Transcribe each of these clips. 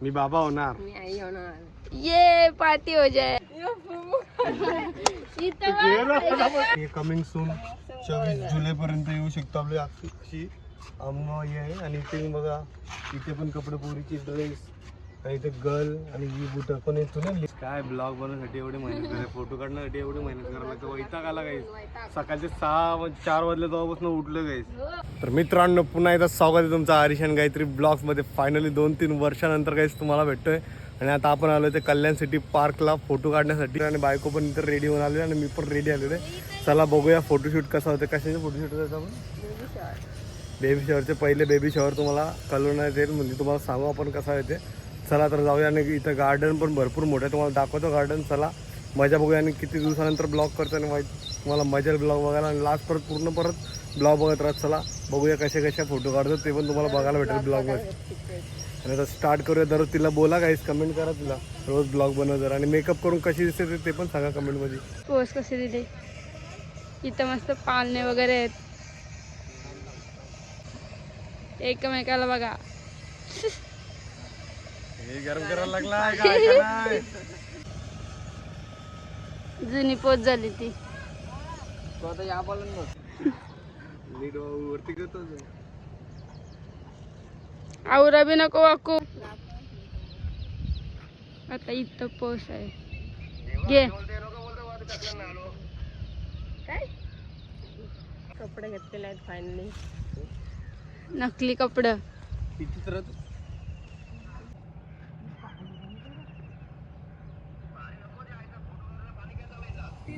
मी बाबा होणार. मी आई होणार. ये पार्टी हो जाए. कमिंग सून चोवीस जुलै पर्यंत येऊ शकतो आपली अशी आम्हा हे आहे आणि इथे बघा इथे पण कपडे पोरीची ड्रेस आणि इथे गर्ल आणि ही बुट पण येतो ना काय ब्लॉग बनवण्यासाठी एवढी मेहनत करायला फोटो काढण्यासाठी एवढी मेहनत करायला लागतं. वैताग आला काही सकाळचे सहा वा- चार वाजले तेव्हापासून उठलं काही तर मित्रांनो पुन्हा एकदा स्वागत आहे तुमचं हरिशन गायत्री ब्लॉग्समध्ये. फायनली दोन तीन वर्षानंतर काहीच तुम्हाला भेटतोय. आणि आता आपण आलो ते कल्याण सिटी पार्कला फोटो काढण्यासाठी. आणि बायको पण इतर रेडी होऊन आले आणि मी पण रेडी आलेलो आहे. चला बघूया फोटोशूट कसा होतं कशाचे फोटोशूट होतं आपण? बेबी शॉवरचे पहिले बेबी शॉवर तुम्हाला कळवण्यात येईल. म्हणजे तुम्हाला सांगू आपण कसा येते चला तर जाऊया आणि इथं गार्डन पण भरपूर मोठं आहे. तुम्हाला दाखवतो गार्डन चला. मजा बघूया आणि किती दिवसानंतर ब्लॉग करतो आणि माहीत तुम्हाला मजा ब्लॉग बघायला आणि लास्ट परत पूर्ण परत ब्लॉग बघत राहत चला बघूया कसे कसे फोटो काढतो. ते पण तुम्हाला बघायला भेटेल ब्लॉगमध्ये आणि आता स्टार्ट करूया. दररोज तिला बोला काहीच कमेंट करा तिला. रोज ब्लॉग बनव जरा. आणि मेकअप करून कशी दिसते ते- ते पण सांगा कमेंटमध्ये पोस कसे दिले? इथं मस्त पालणे वगैरे आहेत. एकमेकाला बघा. हे गरम करायला लागला जुनी पोच झाली ती. तो आता या बोलून बघ. नीट वरती करतो आवरा बी नको वाकू. आता इथं पोस आहे. घे. कपडे घेतलेले आहेत फायनली नकली कपडं. किती तर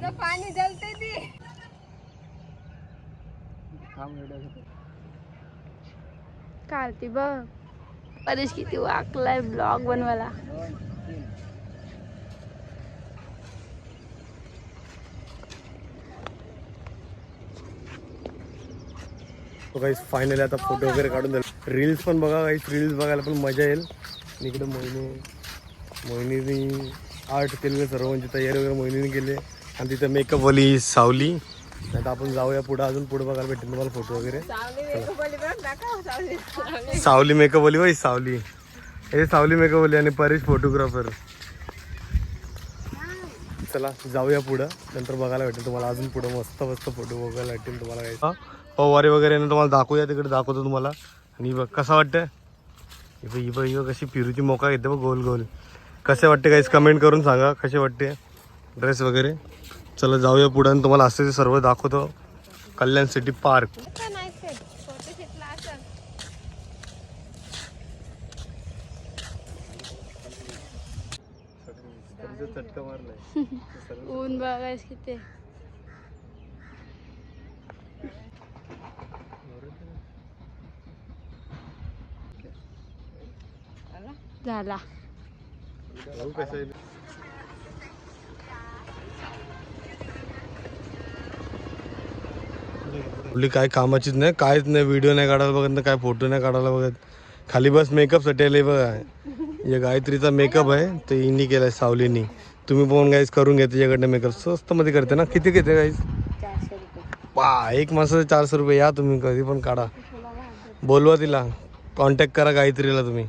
तिथं पाणी जलते ती. बघ. परेश किती वाकलाय ब्लॉग बनवायला. काही फायनली आता फोटो वगैरे काढून झाले रील्स पण बघा काही रील्स बघायला पण मजा येईल. आणि इकडे मोहिनी मोहिनीने आर्ट केलेलं सर्व म्हणजे तयारी वगैरे मोहिनीने केली. आणि तिथं मेकअप वाली सावली. नाही आपण जाऊया पुढे अजून पुढे बघायला भेटेल तुम्हाला फोटो वगैरे. सावली मेकअप आली बरं दाखव सावली सावली. सावली मेकअप वाली वय सावली. हे सावली मेकअप वाली आणि परेश फोटोग्राफर चला जाऊया पुढं. नंतर बघायला भेटेल तुम्हाला. अजून पुढं मस्त मस्त फोटो बघायला भेटेल तुम्हाला फवारे वगैरे ना तुम्हाला दाखवूया तिकडे दाखवतो तुम्हाला. आणि बघ कसं वाटतं ही बघ ही बघ ही बघ कशी पिरूची मोका घेते बघ गोल गोल. कसे वाटते काहीच कमेंट करून सांगा कसे वाटते? ड्रेस वगैरे? चला जाऊया पुढं आणि तुम्हाला असं ते सर्व दाखवतो. कल्याण सिटी पार्क. ऊन बघायच किती. झाला. आपली काय कामाचीच नाही कायच नाही व्हिडिओ नाही काढायला बघत नाही काय फोटो नाही काढायला बघत. खाली बस मेकअपसाठी आले बघा. हे गायत्रीचा मेकअप आहे ते हिनी केलाय सावलीनी. तुम्ही पण गाईज करून घ्या तिच्याकडनं मेकअप स्वस्त मध्ये करते ना? किती घेते गाईज पा एक माणसाचे चारशे रुपये या तुम्ही कधी पण काढा. बोलवा तिला. कॉन्टॅक्ट करा गायत्रीला तुम्ही.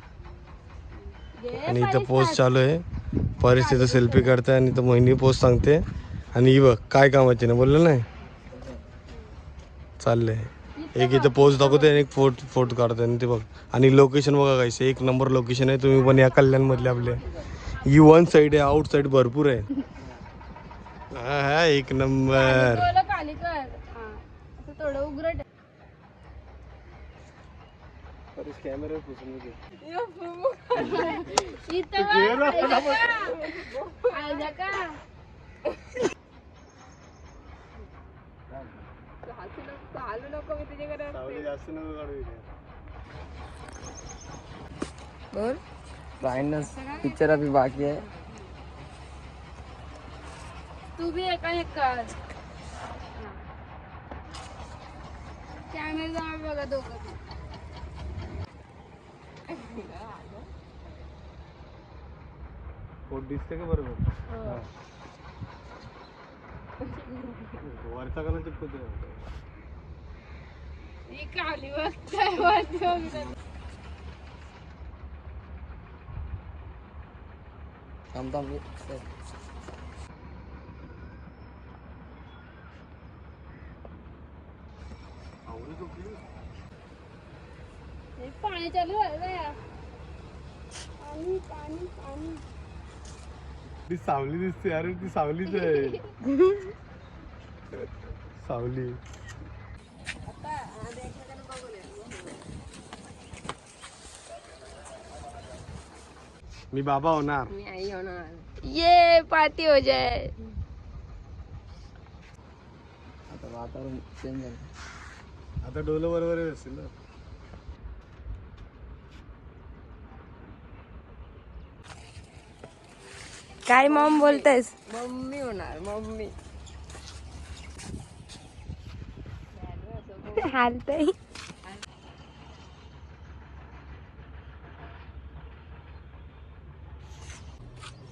आणि इथं पोस्ट चालू आहे. परिस्थिती सेल्फी काढते आणि इथं मोहिनी पोस्ट सांगते. आणि ही बघ काय कामाची ना बोललं नाही? चाललंय. एक इथं पोस्ट दाखवते आणि एक फोटो फोटो काढते आणि ते बघ. आणि लोकेशन बघा काहीच एक नंबर लोकेशन आहे. तुम्ही पण या कल्याण मधले आपले. ही वन साईड आहे आउट साईड भरपूर आहे. हा हा एक नंबर हा कॅमेरा हालू नको मी तुझ्याकडे जास्त नको काढू इथे. बोल फायनस पिक्चर अभी बाकी है। तू भी एका एक कर? कॅमेरा जवळ बघा दोघं पोट दिसते का बरोबर वरचा कलर चिपकतो ही खाली बघताय वरती बघताय थांब थांब ये. पाणी चालू झालं पाणी पाणी पाणी ती सावली दिसते अरे ती सावलीच आहे सावली मी बाबा होणार. मी आई होणार. ये पार्टी हो जाए. आता वातावरण चेंज झालं आता डोलं बरोबर असेल ना? काय मॉम बोलतेस मम्मी होणार मम्मी. हालतय जून पहिला डोका काही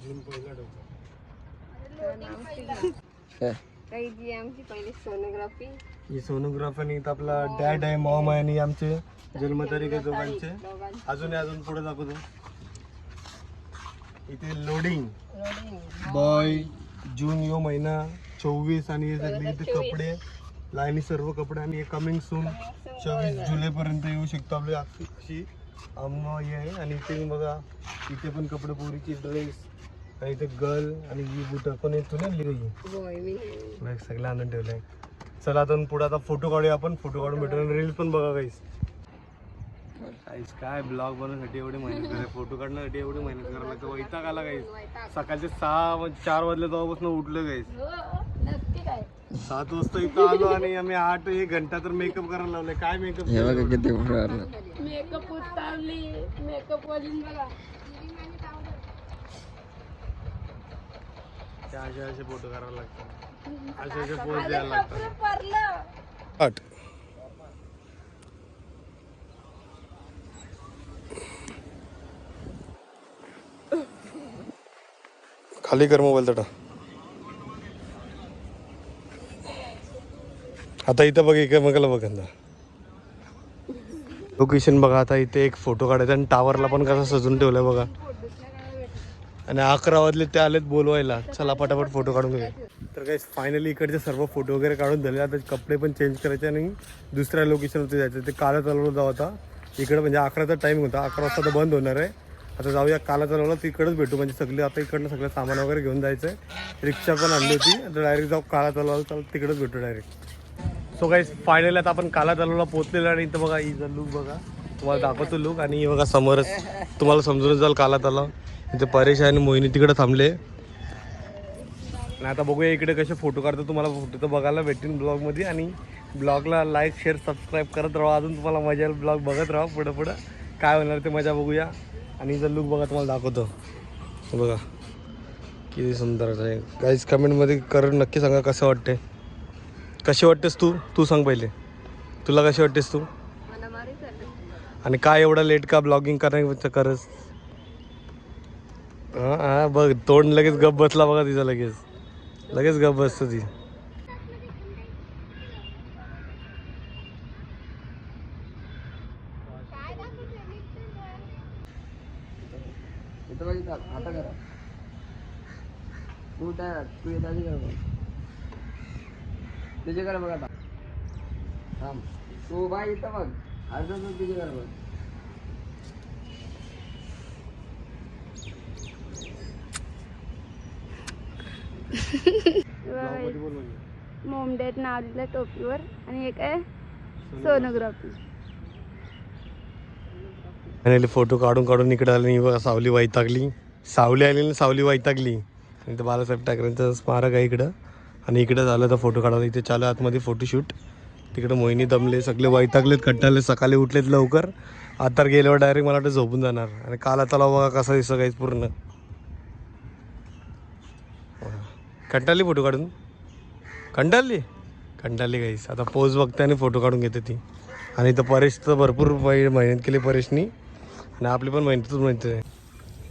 जी आमची पहिली सोनोग्राफी ही सोनोग्राफ आणि इथं आपला डॅड आहे मॉम आहे आणि आमचे जन्मतारीख आहे दोघांचे. अजून अजून पुढे दाखवतो. इथे लोडिंग बॉय जून यो महिना चोवीस आणि हे सगळे इथे कपडे लाईनी सर्व कपडे आणि कमिंग सून चोवीस जुलैपर्यंत येऊ शकतो आपली. अशी अम्मा हे आहे आणि इथे बघा इथे पण कपडे पोरीची ड्रेस आणि इथे गर्ल आणि ही बुटं पण येतो ना लिही होय मी नाही सगळं आणून ठेवलंय. चला आता पुढे आता फोटो काढूया आपण. फोटो काढून भेटून रील्स पण बघा काहीच काहीच काय ब्लॉग बनवण्यासाठी एवढी मेहनत करायला फोटो काढण्यासाठी एवढी मेहनत करायला लागतं. वैताग आला काहीच सकाळचे सहा चार वाजले तेव्हापासून उठलं काहीच नक्की काय? सात वाजता इथं आलो आणि आम्ही आठ एक घंटा तर मेकअप करायला लावले काय मेकअप हे बघा मेकअप मेकअप वालीन बघा असे असे फोटो करायला लागतात. असे असे पोज द्यायला लागतात. परलं आठ. खाली कर मोबाईल तटा. आता इथं बघ इकडे मगला बघ आता लोकेशन बघा आता इथे एक फोटो काढायचा आणि टावरला पण कसा सजून ठेवलाय बघा. आणि अकरा वाजले ते आलेत बोलवायला. चला पटापट फोटो काढून घे तर काही फायनली इकडचे सर्व फोटो वगैरे काढून झाले. आता कपडे पण चेंज करायचे आणि दुसऱ्या लोकेशनवरती जायचं. ते काला चालवलं जाऊ आता. इकडे म्हणजे अकराचा टाईम होता. अकरा वाजता तर बंद होणार आहे. आता जाऊया काला चालवला तिकडंच भेटू. म्हणजे सगळे आता इकडनं सगळं सामान वगैरे घेऊन जायचं आहे रिक्षा पण आणली होती. आता डायरेक्ट जाऊ काला चालवला चाल तिकडंच भेटू डायरेक्ट सो काही फायनली आता आपण काला चालवला पोहोचलेलो आणि इथं बघा इथं लुक बघा. तुम्हाला दाखवतो लुक आणि बघा समोरच तुम्हाला समजून जाल काला तलाव. इथे परेश आणि मोहिनी तिकडे थांबले. आणि आता बघूया इकडे कसे फोटो काढतो तुम्हाला फोटो तर बघायला भेटतील ब्लॉगमध्ये आणि ब्लॉगला लाईक शेअर सबस्क्राईब करत राहा. अजून तुम्हाला मजा येईल ब्लॉग बघत राहा. पुढं पुढं काय होणार ते मजा बघूया. आणि जर लुक बघा तुम्हाला दाखवतो. हे बघा. किती सुंदर आहे. गाईज कमेंटमध्ये कर नक्की सांगा कसं वाटते कशी वाटतेस तू? तू सांग पहिले. तुला कशी वाटतेस तू? मला मारी चाललं आणि काय एवढा लेट का ब्लॉगिंग करायचं करस हा बघ तोंड लगेच गप बसला बघा तिचा लगेच. लगेच गप बसतो ती. बघ आता करा तू त्या तू येत आधी कर बघ तुझे कर बघ आता. थांब. तू बाय इथं बघ. अर्ध तू तुझे कर बघ. मोमडेट नाव दिलं टोपीवर आणि एक आहे सोनोग्राफी फायनली फोटो काढून काढून इकडे आले बघा सावली वैतागली. सावली आली आणि सावली वैतागली. आणि इथं बालासाहेब ठाकरेंचं स्मारक आहे इकडं. आणि इकडं झालं तर फोटो काढायला. इथे चालू आहे आतमध्ये फोटोशूट तिकडं मोहिनी दमले सगळे वैतागलेत कट्टाले सकाळी उठलेत लवकर. आता गेल्यावर डायरेक्ट मला वाटतं झोपून जाणार. आणि काला तलाव बघा कसा दिसतं काहीच पूर्ण. कंटाळली फोटो काढून? कंटाळली? कंटाळली गाईस आता पोज बघते आणि फोटो काढून घेते ती. आणि इथं परेश तर भरपूर मेहनत केली परेशनी. आणि आपली पण मेहनतच मेहनत आहे.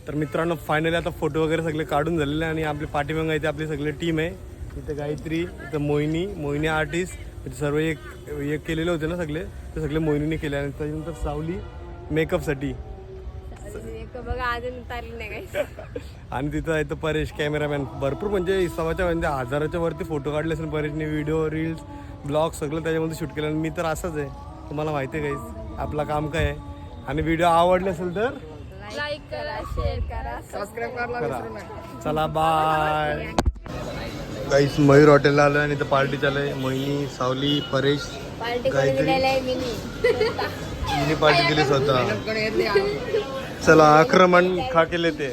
तर मित्रांनो फायनली आता फोटो वगैरे सगळे काढून झालेले आहे आणि आपली पाठीमागं इथे आपली सगळी टीम आहे. इथं गायत्री इथं मोहिनी मोहिनी आर्टिस्ट इथे सर्व एक एक केलेले होते ना सगळे? ते सगळे मोहिनीने केले. आणि त्याच्यानंतर सावली मेकअपसाठी बघा अजून उतारली नाही काही. आणि तिथं आहे तर परेश कॅमेरामॅन. भरपूर म्हणजे सव्वाच्या म्हणजे हजाराच्या वरती फोटो काढले असेल परेशने व्हिडिओ रील्स ब्लॉग सगळं त्याच्यामध्ये शूट केलं. आणि मी तर असंच आहे. तुम्हाला माहिती आहे काहीच. आपलं काम काय आहे? आणि व्हिडिओ आवडले असेल तर? लाईक करा शेअर करा. सबस्क्राईब करायला विसरू नका. चला बाय काहीच मयूर हॉटेलला आलं आणि इथं पार्टी चालू आहे. मोहिनी सावली परेश पार्टी मिनी. पार्टी दिली स्वतः. चला आक्रमण खा केले ते.